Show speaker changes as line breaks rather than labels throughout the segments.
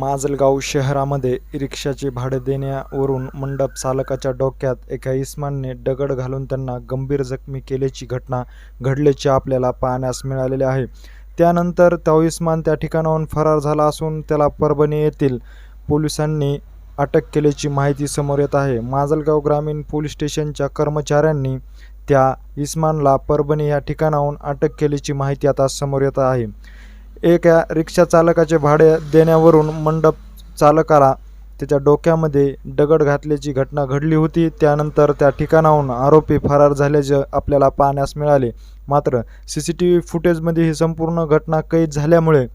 माजलगाव शहरामध्ये रिक्षाचे भाडे देण्यावरून मंडप चालकाच्या डोक्यात एका इस्मानने दगड घालून त्यांना गंभीर जखमी केल्याची घटना घडल्याचे आपल्याला पाहण्यास मिळालेले आहे. त्यानंतर तो इस्मान त्या ठिकाणाहून फरार झाला असून त्याला परभणी येथील पोलिसांनी अटक केल्याची माहिती समोर येत आहे. माजलगाव ग्रामीण पोलीस स्टेशनच्या कर्मचाऱ्यांनी त्या इस्मानला परभणी या ठिकाणाहून अटक केल्याची माहिती आता समोर येत आहे. एका रिक्षा चालकाचे भाडे देण्यावरून मंडप चालकाला त्याच्या डोक्यामध्ये दगड घातल्याची घटना घडली होती. त्यानंतर त्या ठिकाणाहून आरोपी फरार झाल्याचे आपल्याला पाहण्यास मिळाले. मात्र सी सी टी व्ही फुटेजमध्ये ही संपूर्ण घटना कैद झाल्यामुळे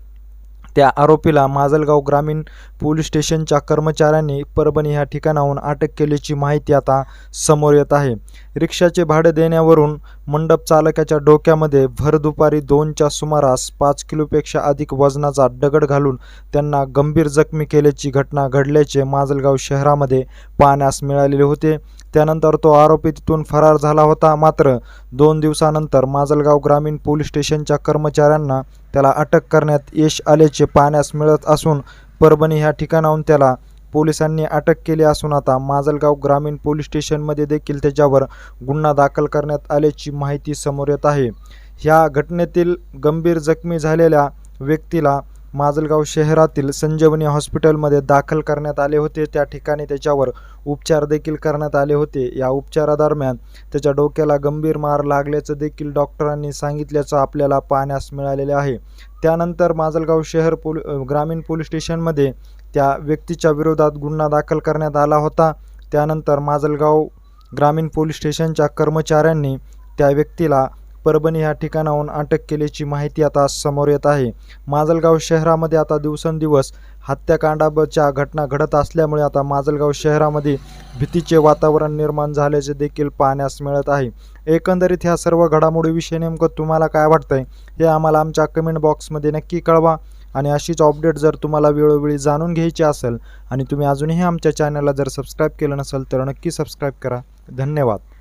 त्या आरोपीला माजलगाव ग्रामीण पोलीस स्टेशनच्या कर्मचाऱ्यांनी परभणी ह्या ठिकाणाहून अटक केल्याची माहिती आता समोर येत आहे. रिक्षाचे भाडे देण्यावरून मंडप चालकाच्या डोक्यामध्ये भर दुपारी दोनच्या सुमारास पाच किलोपेक्षा अधिक वजनाचा दगड घालून त्यांना गंभीर जखमी केल्याची घटना घडल्याचे माजलगाव शहरामध्ये पाहण्यास मिळालेले होते. त्यानंतर तो आरोपी तिथून फरार झाला होता. मात्र दोन दिवसानंतर माजलगाव ग्रामीण पोलीस स्टेशनच्या कर्मचाऱ्यांना त्याला अटक करण्यात यश आल्याचे पाहण्यास मिळत असून परभणी ह्या ठिकाणाहून त्याला पोलिसांनी अटक केली असून आता माजलगाव ग्रामीण पोलीस स्टेशनमध्ये देखील त्याच्यावर गुन्हा दाखल करण्यात आल्याची माहिती समोर येत आहे. ह्या घटनेतील गंभीर जखमी झालेल्या व्यक्तीला माजलगाव शहरातील संजीवनी हॉस्पिटलमध्ये दाखल करण्यात आले होते. त्या ठिकाणी त्याच्यावर उपचार देखील करण्यात आले होते. या उपचारादरम्यान त्याच्या डोक्याला गंभीर मार लागल्याचं देखील डॉक्टरांनी सांगितल्याचं आपल्याला पाहण्यास मिळालेले आहे. त्यानंतर माजलगाव शहर पोल ग्रामीण पोलीस स्टेशनमध्ये त्या व्यक्तीच्या विरोधात गुन्हा दाखल करण्यात आला होता. त्यानंतर माजलगाव ग्रामीण पोलीस स्टेशनच्या कर्मचाऱ्यांनी त्या व्यक्तीला परभणी ह्या ठिकाणाहून अटक केल्याची माहिती आता समोर येत आहे. माजलगाव शहरामध्ये आता दिवसेंदिवस हत्याकांडाच्या घटना घडत असल्यामुळे आता माजलगाव शहरामध्ये भीतीचे वातावरण निर्माण झाल्याचे देखील पाहण्यास मिळत आहे. एकंदरीत ह्या सर्व घडामोडीविषयी नेमकं तुम्हाला काय वाटतंय हे आम्हाला आमच्या कमेंट बॉक्समध्ये नक्की कळवा. आणि अशीच अपडेट जर तुम्हाला वेळोवेळी जाणून घ्यायची असेल आणि तुम्ही अजूनही आमच्या चॅनलला जर सबस्क्राईब केलं नसेल तर नक्की सबस्क्राईब करा. धन्यवाद.